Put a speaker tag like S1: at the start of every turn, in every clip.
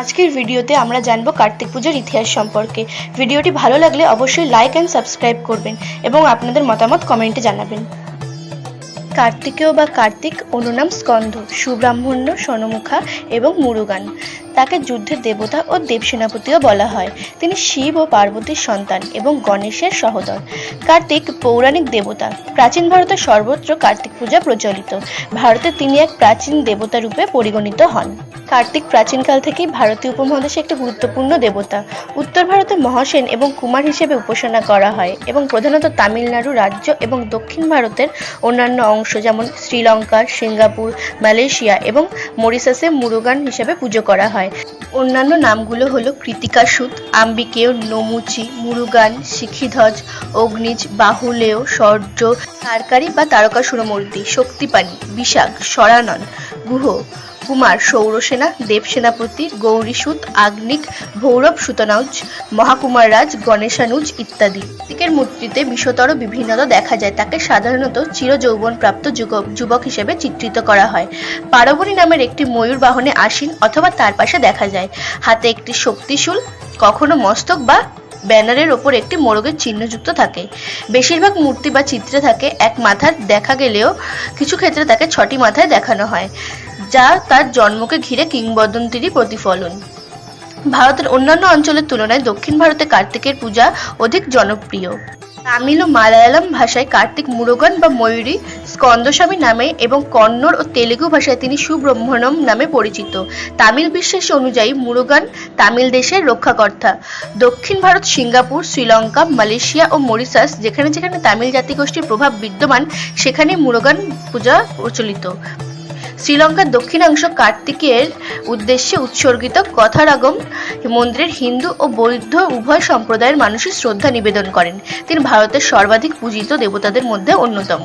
S1: আজকের ভিডিওতে আমরা জানব কার্তিক পুজোর ইতিহাস সম্পর্কে। ভিডিওটি ভালো লাগলে অবশ্যই লাইক অ্যান্ড সাবস্ক্রাইব করবেন এবং আপনাদের মতামত কমেন্টে জানাবেন। কার্তিকেয় বা কার্তিক অনুনাম স্কন্ধ, সুব্রাহ্মণ্য সনমুখা এবং মুরুগান। তাকে যুদ্ধের দেবতা ও দেবসেনাপতিও বলা হয়। তিনি শিব ও পার্বতীর সন্তান এবং গণেশের সহোদর। কার্তিক পৌরাণিক দেবতা। প্রাচীন ভারতে সর্বত্র কার্তিক পূজা প্রচলিত। ভারতে তিনি এক প্রাচীন দেবতা রূপে পরিগণিত হন। কার্তিক প্রাচীনকাল থেকেই ভারতীয় উপমহাদেশে একটি গুরুত্বপূর্ণ দেবতা। উত্তর ভারতে মহাসেন এবং কুমার হিসেবে উপাসনা করা হয় এবং প্রধানত তামিলনাড়ু রাজ্য এবং দক্ষিণ ভারতের অন্যান্য অংশ যেমন শ্রীলঙ্কা সিঙ্গাপুর, মালয়েশিয়া এবং মরিশাসে মুরুগান হিসেবে পুজো করা হয়। অন্যান্য নামগুলো হলো কৃতিকাসুত আম্বিকেয় নমুচি, মুরুগান, শিখিধ্বজ, অগ্নিজ বাহুলেয় সর্য, তারকারি বা তারকাসুরমূর্তি শক্তিপানি বিশাখ সরানন গুহ কুমার, সৌরসেনা, দেবসেনাপতি, গৌরীসুত, আগ্নিক, ভৌরব, সুতনাউজ, মহাকুমার রাজ, গণেশানুজ ইত্যাদি। কার্তিকের মূর্তিতে বিশ্বতর বিভিন্নতা দেখা যায়। তাকে সাধারণত চিরযৌবন প্রাপ্ত যুবক যুবক হিসেবে চিত্রিত করা হয়। পারবণী নামের একটি ময়ূর বাহনে আসীন অথবা তার পাশে দেখা যায়। হাতে একটি শক্তিশূল, কখনো মস্তক বা ব্যানারের ওপর একটি মোরগের চিহ্নযুক্ত থাকে। বেশিরভাগ মূর্তি বা চিত্রে থাকে। এক মাথার দেখা গেলেও কিছু ক্ষেত্রে তাকে ছটি মাথায় দেখানো হয়। যা তার জন্মকে ঘিরে কিংবদন্তিরই প্রতিফলন। ভারতের অন্যান্য অঞ্চলের তুলনায় দক্ষিণ ভারতে কার্তিকের পূজা অধিক জনপ্রিয়। তামিল ও মালায়ালাম ভাষায় কার্তিক মুরুগান বা ময়ূরী, স্কন্দস্বামী নামে এবং কন্নড় ও তেলেগু ভাষায় তিনি সুব্রহ্মণ্যম নামে পরিচিত। তামিল বিশ্বাস অনুযায়ী মুরুগান তামিল দেশের রক্ষাকর্তা। দক্ষিণ ভারত সিঙ্গাপুর, শ্রীলঙ্কা, মালয়েশিয়া ও মরিশাস, যেখানে যেখানে তামিল জাতিগোষ্ঠীর প্রভাব বিদ্যমান সেখানে মুরুগান পূজা প্রচলিত। শ্রীলঙ্কার দক্ষিণাংশ কার্তিকের উদ্দেশ্যে উৎসর্গিত কথারাগম মন্দিরের হিন্দু ও বৌদ্ধ উভয় সম্প্রদায়ের মানুষই শ্রদ্ধা নিবেদন করেন। তিনি ভারতের সর্বাধিক পূজিত দেবতাদের মধ্যে অন্যতম।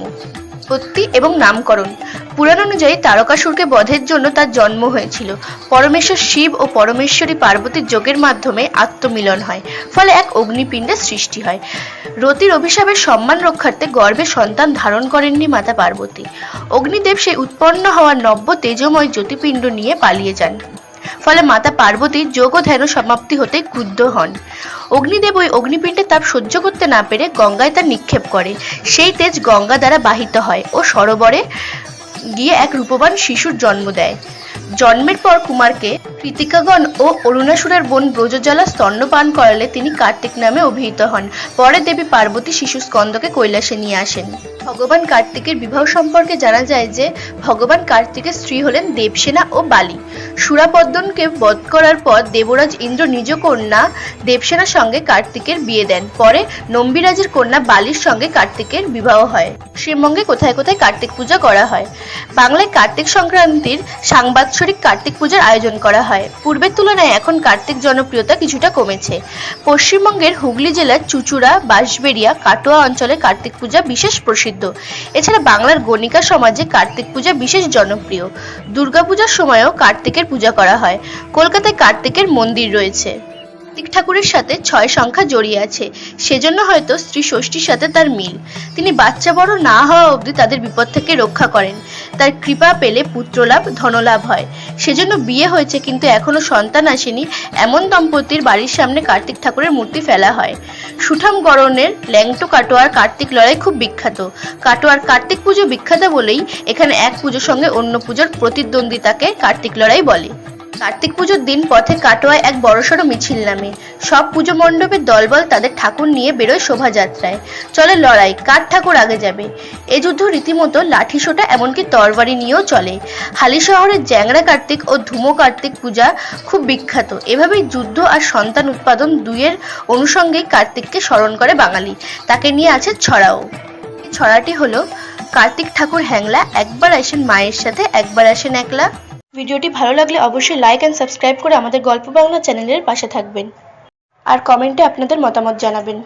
S1: উৎপত্তি এবং নামকরণ। পুরাণ অনুযায়ী তারকাসুরকে বধের জন্য তার জন্ম হয়েছিল। পরমেশ্বর শিব ও পরমেশ্বরী পার্বতীর যোগের মাধ্যমে আত্মমিলন হয়, ফলে এক অগ্নিপিণ্ডের সৃষ্টি হয়। রতির অভিশাপের সম্মান রক্ষার্থে গর্ভে সন্তান ধারণ করেননি মাতা পার্বতী। অগ্নিদেব সেই উৎপন্ন হওয়া নব্য তেজময় জ্যোতিপিণ্ড নিয়ে পালিয়ে যান, ফলে মাতা পার্বতীর যোগ ধ্যান সমাপ্তি হতে ক্রুদ্ধ হন। অগ্নিদেব ওই অগ্নিপিণ্ডে তাপ সহ্য করতে না পেরে গঙ্গায় তার নিক্ষেপ করে। সেই তেজ গঙ্গা দ্বারা বাহিত হয় ও সরোবরে গিয়ে এক রূপবান শিশুর জন্ম দেয়। জন্মের পর কুমারকে কৃতিকাগণ ও অরুণাসুরের বোন ব্রজজ্বালা স্তন্যপান করালে তিনি কার্তিক নামে অভিহিত হন। পরে দেবী পার্বতী শিশু স্কন্দকে কৈলাসে নিয়ে আসেন। ভগবান কার্তিকের বিবাহ সম্পর্কে জানা যায় যে, ভগবান কার্তিকের স্ত্রী হলেন দেবসেনা ও বালি। সুরাপদ্দনকে বধ করার পর দেবরাজ ইন্দ্র নিজ কন্যা দেবসেনার সঙ্গে কার্তিকের বিয়ে দেন। পরে নম্বিরাজের কন্যা বালির সঙ্গে কার্তিকের বিবাহ হয়। পশ্চিমবঙ্গে কোথায় কোথায় কার্তিক পূজা করা হয়? বাংলায় কার্তিক সংক্রান্তির সাংবাৎসরিক কার্তিক পূজার আয়োজন করা হয়। পূর্বের তুলনায় এখন কার্তিক জনপ্রিয়তা কিছুটা কমেছে। পশ্চিমবঙ্গের হুগলি জেলার চুচুড়া, বাঁশবেড়িয়া, কাটোয়া অঞ্চলে কার্তিক পূজা বিশেষ প্রসিদ্ধ। এছাড়া বাংলার গণিকা সমাজে কার্তিক পূজা বিশেষ জনপ্রিয়। দুর্গাপূজার সময়ও কার্তিকের পূজা করা হয়। কলকাতায় কার্তিকের মন্দির রয়েছে। কার্তিক ঠাকুরের সাথে ছয় সংখ্যা জড়িয়ে আছে। সেজন্য হয়তো স্ত্রী ষষ্ঠীর সাথে তার মিল। তিনি বাচ্চা বড় না হওয়া অবধি তাদের বিপদ থেকে রক্ষা করেন। তার কৃপা পেলে পুত্রলাভ, ধনলাভ হয়। সেজন্য বিয়ে হয়েছে কিন্তু এখনও সন্তান আসেনি। এমন দম্পতির বাড়ির সামনে কার্তিক ঠাকুরের মূর্তি ফেলা হয়। সুঠাম গরনের ল্যাংটো কাটোয়ার কার্তিক লড়াই খুব বিখ্যাত। কাটোয়ার কার্তিক পুজো বিখ্যাত বলেই এখানে এক পুজোর সঙ্গে অন্য পুজোর প্রতিদ্বন্দ্বিতাকে কার্তিক লড়াই বলে। কার্তিক পুজোর দিন পথে কাটোয়ায় এক বড়সড় মিছিল নামে। সব পুজো মণ্ডপের দলবল তাদের ঠাকুর নিয়ে বেরোয় শোভাযাত্রায়। চলে লড়াই, কার ঠাকুর আগে যাবে? এ যুদ্ধ রীতিমতো লাঠি সোটা এমনকি তরবারি নিয়েও চলে। হালি শহরের জ্যাংরা কার্তিক ও ধুমো কার্তিক পূজা খুব বিখ্যাত। এভাবেই যুদ্ধ আর সন্তান উৎপাদন দুইয়ের অনুষঙ্গেই কার্তিককে স্মরণ করে বাঙালি। তাকে নিয়ে আছে ছড়াও। ছড়াটি হলো, কার্তিক ঠাকুর হ্যাংলা একবার আসেন মায়ের সাথে, একবার আসেন একলা। ভিডিওটি ভালো লাগলে অবশ্যই লাইক অ্যান্ড সাবস্ক্রাইব করে আমাদের গল্প বাংলা চ্যানেলের পাশে থাকবেন। আর কমেন্টে আপনাদের মতামত জানাবেন।